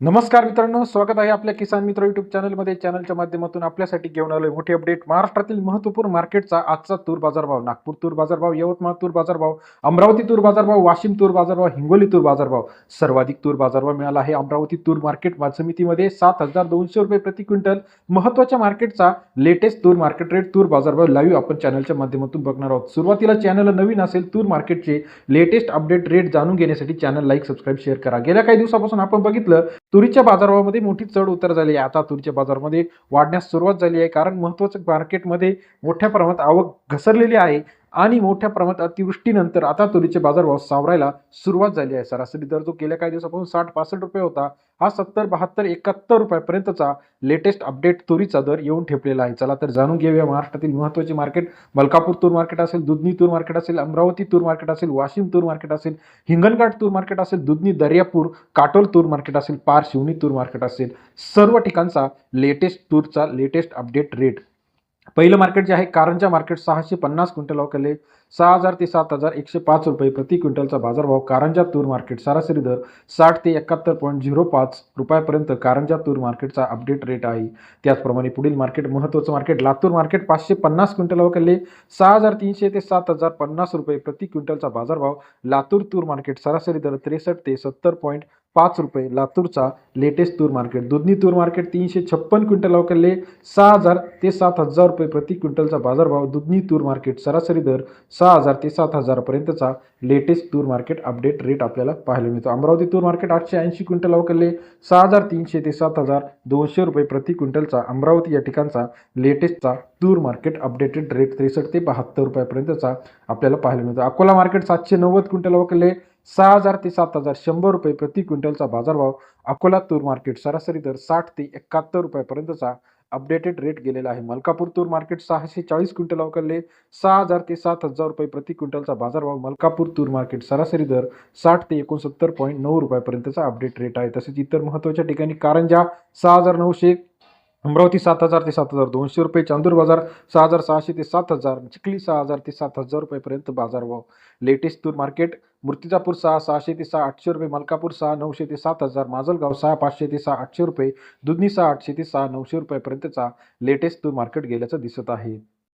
नमस्कार मित्रांनो स्वागत आहे आपल्या किसान मित्र युट्यूब चॅनलमध्ये चॅनलच्या माध्यमातून आपल्यासाठी घेऊन आलोय मोठी अपडेट महाराष्ट्रातील महत्त्वपूर्ण मार्केटचा आजचा तूर बाजारभाव. नागपूर तूर बाजारभाव यवतमाळ तूर बाजारभाव अमरावती तूर बाजारभाव वाशिम तूर बाजारभाव हिंगोली तूर बाजारभाव. सर्वाधिक तूर बाजारभाव मिळाला आहे अमरावती तूर मार्केट समितीमध्ये सात हजार दोनशे रुपये प्रति क्विंटल. महत्त्वाच्या मार्केटचा लेटेस्ट तूर मार्केट रेट तूर बाजारभाव लाईव्ह आपण चॅनलच्या माध्यमातून बघणार आहोत. सुरुवातीला चॅनल नवीन असेल तूर मार्केटचे लेटेस्ट अपडेट रेट जाणून घेण्यासाठी चॅनल लाईक सबस्क्राईब शेअर करा. गेल्या काही दिवसापासून आपण बघितलं तुरीच्या बाजारभावामध्ये मोठी चढ उतर झाली आहे. आता तुरीच्या बाजारामध्ये वाढण्यास सुरुवात झाली आहे. कारण महत्त्वाचं मार्केटमध्ये मोठ्या प्रमाणात आवक घसरलेली आहे. आणि मोठ्या प्रमाणात अतिवृष्टीनंतर आता तुरीचे बाजारभाव सावरायला सुरुवात झाली आहे. सरासरी दर जो गेल्या काही दिवसापासून साठ पासष्ट रुपये होता हा सत्तर बहात्तर एकाहत्तर रुपयापर्यंतचा लेटेस्ट अपडेट तुरीचा दर येऊन ठेपलेला आहे. चला तर जाणून घेऊया महाराष्ट्रातील महत्त्वाचे मार्केट मलकापूर तूर मार्केट असेल दुधनी तूर मार्केट असेल अमरावती तूर मार्केट असेल वाशिम तूर मार्केट असेल हिंगणघाट तूर मार्केट असेल दुधनी दर्यापूर काटोल तूर मार्केट असेल पार शिवनी तूर मार्केट असेल. सर्व ठिकाणचा लेटेस्ट तूरचा लेटेस्ट अपडेट रेट पहिलं मार्केट जे आहे कारंजा मार्केट सहाशे पन्नास क्विंटल अवकले सहा हजार ते सात हजार एकशे पाच रुपये प्रति क्विंटलचा बाजारभाव कारंजा तूर मार्केट सरासरी दर साठ ते एकाहत्तर पॉईंट झिरो पाच रुपयापर्यंत कारंजा तूर मार्केटचा अपडेट रेट आहे. त्याचप्रमाणे पुढील मार्केट महत्त्वाचं मार्केट लातूर मार्केट पाचशे पन्नास क्विंटल अवकले सहा हजार तीनशे ते सात हजार पन्नास रुपये प्रति क्विंटलचा बाजारभाव लातूर तूर मार्केट सरासरी दर त्रेसष्ट ते सत्तर पॉईंट पाच रुपये लातूरचा लेटेस्ट तूर मार्केट दुधनी तूर मार्केट तीनशे छप्पन क्विंटल अवकले सहा हजार ते सात हजार रुपये प्रति क्विंटलचा बाजारभाव. दुधनी तूर मार्केट सरासरी दर सहा हजार ते सात हजारपर्यंतचा लेटेस्ट तूर मार्केट अपडेट रेट आपल्याला पाहायला मिळतो. अमरावती तूर मार्केट आठशे ऐंशी क्विंटल अवकले सहा हजार तीनशे ते सात हजार दोनशे रुपये प्रति क्विंटलचा अमरावती या ठिकाणचा लेटेस्टचा तूर मार्केट अपडेटेड रेट त्रेसष्ट ते बहात्तर रुपयापर्यंतचा आपल्याला पाहायला मिळतो. अकोला मार्केट सातशे नव्वद क्विंटल अवकले सहा हजार ते सात हजार शंभर रुपये प्रति क्विंटलचा बाजारभाव अकोला तूर मार्केट सरासरी दर साठ ते एकाहत्तर रुपयापर्यंतचा अपडेटेड रेट गेलेला आहे. मलकापूर तूर मार्केट सहाशे चाळीस क्विंटल अवकलले सहा हजार ते सात हजार रुपये प्रति क्विंटलचा बाजारभाव मलकापूर तूर मार्केट सरासरी दर साठ ते एकोणसत्तर पॉईंट नऊ रुपयापर्यंतचा अपडेट रेट आहे. तसेच इतर महत्त्वाच्या ठिकाणी कारंजा सहा हजार नऊशे अमरावती सात हजार ते सात हजार दोनशे रुपये चांदूर बाजार सहा हजार सहाशे ते सात हजार चिखली सहा हजार ते सात हजार रुपयेपर्यंत बाजारभाव. लेटेस्ट तूर मार्केट मूर्तिजापूर सहा सहाशे ते सहा आठशे रुपये मलकापूर सहा नऊशे ते सात हजार माजलगाव सहा पाचशे ते सहा आठशे रुपये दुधनी सहा आठशे ते सहा नऊशे रुपयापर्यंतचा लेटेस्ट तो मार्केट गेल्याचं दिसत आहे.